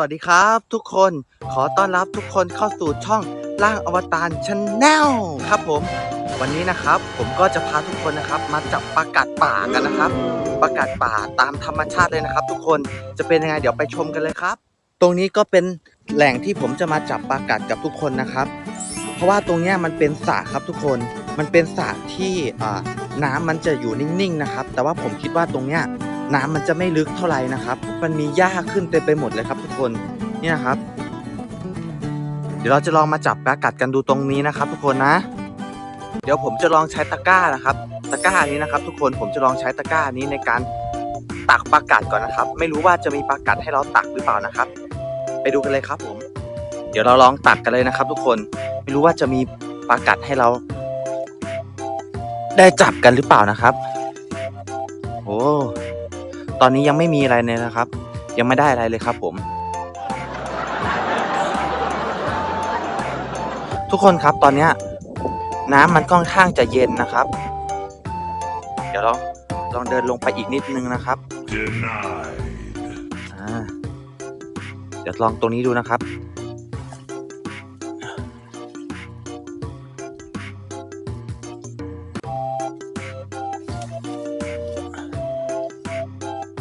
วัสดีครับทุกคนขอต้อนรับทุกคนเข้าสู่ช่องร่างอวตารช n แนลครับผม วันนี้นะครับผมก็จะพาทุกคนนะครับ มาจับปลากัดป่ากันนะครับ ปลากัดป่าตามธรรมชาติเลยนะครับ ทุกคนจะเป็นยังไงเดี๋ยวไปชมกันเลยครับ ตรงนี้ก็เป็นแหล่งที่ผมจะมาจับปลากัดกับทุกคนนะครับ เพราะว่าตรงเนี้ยมันเป็นสระครับทุกคนมันเป็นสระที่น้ำมันจะอยู่นิ่งๆนะครับ แต่ว่าผมคิดว่าตรงเนี้ย น้ำมันจะไม่ลึกเท่าไหร่นะครับ มันมีหญ้าขึ้นเต็มไปหมดเลยครับ ทุกคนเนี่ยครับ เดี๋ยวเราจะลองมาจับปลากัดกันดูตรงนี้นะครับ ทุกคนนะ เดี๋ยวผมจะลองใช้ตะกร้านะครับ ตะกร้านี้นะครับ ทุกคนผมจะลองใช้ตะกร้านี้ในการตักปลากัดก่อนนะครับ ไม่รู้ว่าจะมีปลากัดให้เราตักหรือเปล่านะครับ ไปดูกันเลยครับผม เดี๋ยวเราลองตักกันเลยนะครับ ทุกคนไม่รู้ว่าจะมีปลากัดให้เรา ได้จับกันหรือเปล่านะครับ โอ้ ตอนนี้ยังไม่มีอะไรเลยนะครับ ยังไม่ได้อะไรเลยครับผม ทุกคนครับตอนเนี้ยน้ำมันค่อนข้างจะเย็นนะครับ เดี๋ยวเราลองเดินลงไปอีกนิดนึงนะครับ Denied. อ่าเดี๋ยวลองตรงนี้ดูนะครับ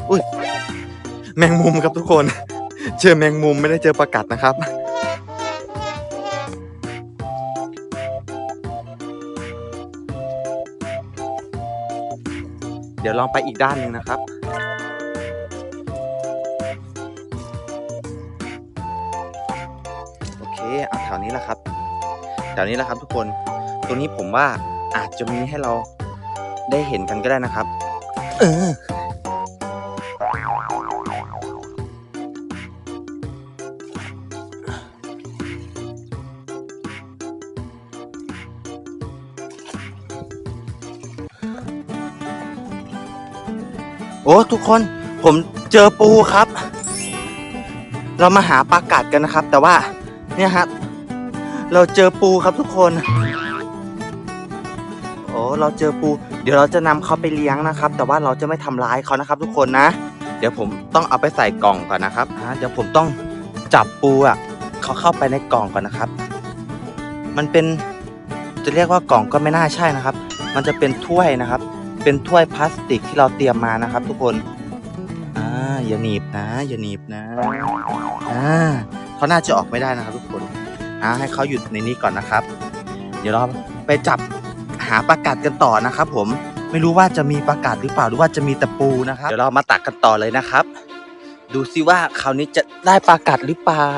อุ้ยแมงมุมครับทุกคน เจอแมงมุมไม่ได้เจอประกัดนะครับ เดี๋ยวลองไปอีกด้านหนึ่งนะครับ โอเคเอาแถวนี้แหละครับแถวนี้แหละครับทุกคนตรงนี้ผมว่าอาจจะมีให้เราได้เห็นกันก็ได้นะครับ เออ อ้ทุกคนผมเจอปูครับ เรามาหาปลากัดกันนะครับ แต่ว่าเนี่ยฮะเราเจอปูครับทุกคน โอ้เราเจอปู เดี๋ยวเราจะนำเขาไปเลี้ยงนะครับ แต่ว่าเราจะไม่ทำร้ายเขานะครับ ทุกคนนะ เดี๋ยวผมต้องเอาไปใส่กล่องก่อนนะครับเดี๋ยวผมต้องจับปูอะเขาเข้าไปในกล่องก่อนนะครับ มันเป็นจะเรียกว่ากล่องก็ไม่น่าใช่นะครับ มันจะเป็นถ้วยนะครับ เป็นถ้วยพลาสติกที่เราเตรียมมานะครับ ทุกคนอ่าอย่าหนีบนะ อย่าหนีบนะอ่าเขาน่าจะออกไม่ได้นะครับ ทุกคนอ่าให้เขาหยุดในนี้ก่อนนะครับ เดี๋ยวเราไปจับหาปลากัดกันต่อนะครับ ผมไม่รู้ว่าจะมีปลากัดหรือเปล่าหรือว่าจะมีตะปูนะครับเดี๋ยวเรามาตักกันต่อเลยนะครับ ดูซิว่าคราวนี้จะได้ปลากัดหรือเปล่า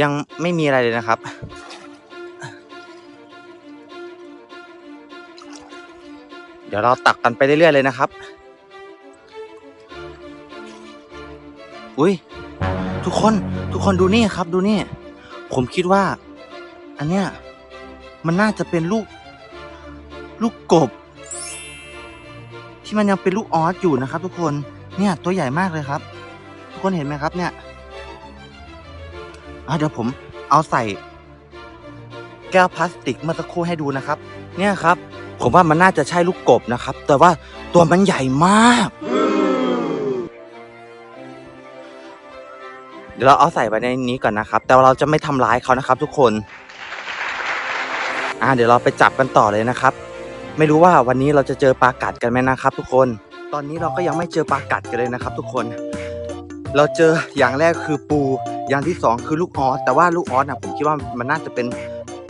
ยังไม่มีอะไรเลยนะครับ เดี๋ยวเราตักกันไปเรื่อยๆเลยนะครับ อุ้ยทุกคนทุกคนดูนี่ครับดูนี่ ผมคิดว่า อันเนี้ยมันน่าจะเป็นลูก ลูกกบ ที่มันยังเป็นลูกออสอยู่นะครับ ทุกคนเนี่ยตัวใหญ่มากเลยครับ ทุกคนเห็นไหมครับเนี่ย อะเดี๋ยวผมเอาใส่ แก้วพลาสติกเมื่อสักครู่ให้ดูนะครับ เนี่ยครับ ผมว่ามันน่าจะใช่ลูกกบนะครับ แต่ว่าตัวมันใหญ่มาก เดี๋ยวเราเอาใส่ไปในนี้ก่อนนะครับ แต่ว่าเราจะไม่ทำร้ายเขานะครับ ทุกคน อ่าเดี๋ยวเราไปจับกันต่อเลยนะครับ ไม่รู้ว่าวันนี้เราจะเจอปลากัดกันไหมนะครับ ทุกคน ตอนนี้เราก็ยังไม่เจอปลากัดกันเลยนะครับ ทุกคน เราเจออย่างแรกคือปู อย่างที่สองคือลูกออสแต่ว่าลูกออสนะผมคิดว่ามันน่าจะเป็น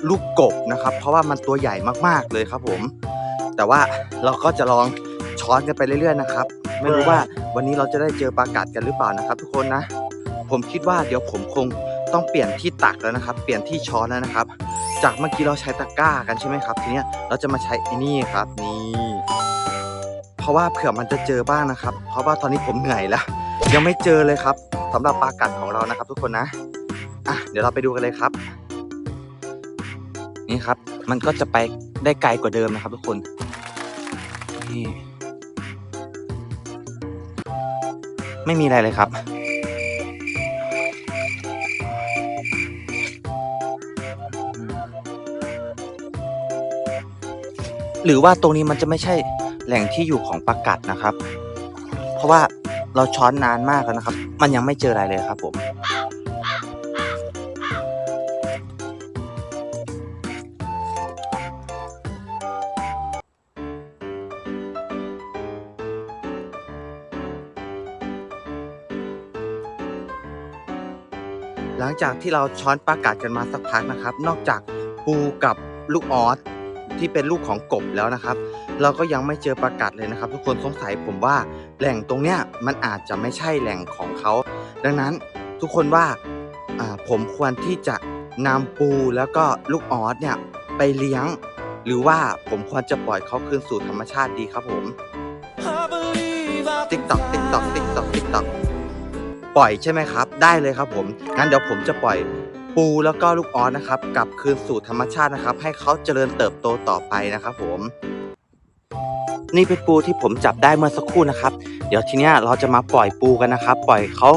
ลูกกบนะครับ เพราะว่ามันตัวใหญ่มากๆเลยครับผม แต่ว่าเราก็จะลองช้อนกันไปเรื่อย ๆ นะครับ ไม่รู้ว่าวันนี้เราจะได้เจอปลากัดกันหรือเปล่านะครับ ทุกคนนะ ผมคิดว่าเดี๋ยวผมคงต้องเปลี่ยนที่ตักแล้วนะครับ เปลี่ยนที่ช้อนแล้วนะครับ จากเมื่อกี้เราใช้ตะกร้ากันใช่ไหมครับ ทีเนี้ยเราจะมาใช้ไอ้นี่ครับนี่ เพราะว่าเผื่อมันจะเจอบ้างนะครับ เพราะว่าตอนนี้ผมเหนื่อยแล้ว ยังไม่เจอเลยครับสำหรับปลากัดของเรานะครับ ทุกคนนะอะเดี๋ยวเราไปดูกันเลยครับ นี่ครับ มันก็จะไปได้ไกลกว่าเดิมนะครับ ทุกคนนี่ไม่มีอะไรเลยครับ หรือว่าตรงนี้มันจะไม่ใช่แหล่งที่อยู่ของปลากัดนะครับ เพราะว่า เราช้อนนานมากแล้วนะครับ มันยังไม่เจออะไรเลยครับผม หลังจากที่เราช้อนปลากัดกันมาสักพักนะครับ นอกจากปูกับลูกออสที่เป็นลูกของกบแล้วนะครับ เราก็ยังไม่เจอปลากัดเลยนะครับ ทุกคนสงสัยผมว่าแหล่งตรงเนี้ยมันอาจจะไม่ใช่แหล่งของเขา ดังนั้นทุกคนว่าอ่าผมควรที่จะนำปูแล้วก็ลูกออสเนี่ยไปเลี้ยง หรือว่าผมควรจะปล่อยเขาคืนสู่ธรรมชาติดีครับผมติ๊กตอกติ๊กตอกติ๊กตอกติ๊กตอกปล่อยใช่ไหมครับ ได้เลยครับผมงั้นเดี๋ยวผมจะปล่อยปูแล้วก็ลูกออสนะครับกลับคืนสู่ธรรมชาตินะครับ ให้เขาเจริญเติบโตต่อไปนะครับผม นี่เป็นปูที่ผมจับได้เมื่อสักครู่นะครับ เดี๋ยวทีเนี้ยเราจะมาปล่อยปูกันนะครับ ปล่อยเขา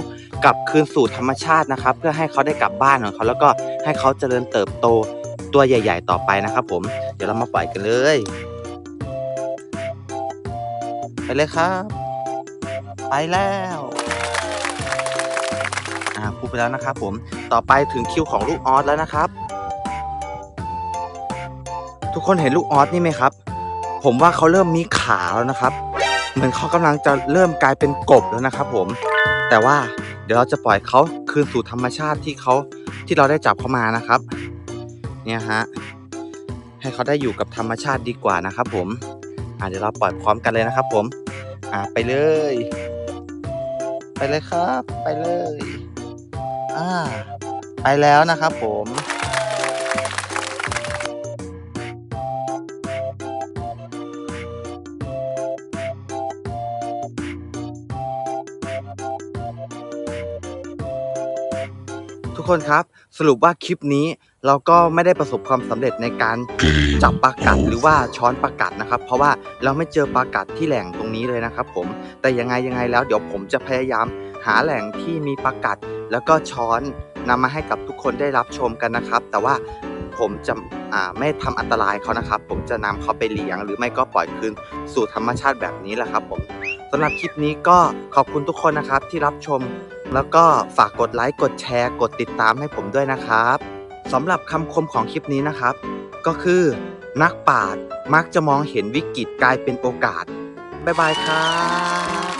กลับคืนสู่ธรรมชาตินะครับ เพื่อให้เขาได้กลับบ้านของเขาแล้วก็ให้เขาเจริญเติบโตตัวใหญ่ ๆ ต่อไปนะครับ ผมเดี๋ยวเรามาปล่อยกันเลย ไปเลยครับ ไปแล้วอ่าพูดไปแล้วนะครับ ผมต่อไปถึงคิวของลูกออสแล้วนะครับ ทุกคนเห็นลูกออสนี่ไหมครับ ผมว่าเขาเริ่มมีขาแล้วนะครับ เหมือนเขากำลังจะเริ่มกลายเป็นกบแล้วนะครับ ผม แต่ว่าเดี๋ยวเราจะปล่อยเขาคืนสู่ธรรมชาติที่เขาที่เราได้จับเขามานะครับ เนี่ยฮะให้เขาได้อยู่กับธรรมชาติดีกว่านะครับ ผมอ่าเดี๋ยวเราปล่อยพร้อมกันเลยนะครับ ผม อ่าไปเลย ไปเลยครับ ไปเลย อ่า ไปแล้วนะครับผม คนครับ สรุปว่าคลิปนี้เราก็ไม่ได้ประสบความสำเร็จในการจับปลากัดหรือว่าช้อนปลากัดนะครับ เพราะว่าเราไม่เจอปลากัดที่แหล่งตรงนี้เลยนะครับ ผมแต่ยังไงยังไงแล้วเดี๋ยวผมจะพยายามหาแหล่งที่มีปลากัด แล้วก็ช้อนนำมาให้กับทุกคนได้รับชมกันนะครับ แต่ว่าผมจะอ่าไม่ทำอันตรายเขานะครับ ผมจะนำเขาไปเลี้ยง หรือไม่ก็ปล่อยคืนสู่ธรรมชาติแบบนี้แหละครับ ผมสำหรับคลิปนี้ก็ขอบคุณทุกคนนะครับที่รับชม แล้วก็ฝากกดไลค์ กดแชร์ กดติดตามให้ผมด้วยนะครับสำหรับคำคมของคลิปนี้นะครับ ก็คือนักปราชญ์มักจะมองเห็นวิกฤตกลายเป็นโอกาส บ๊ายบายครับ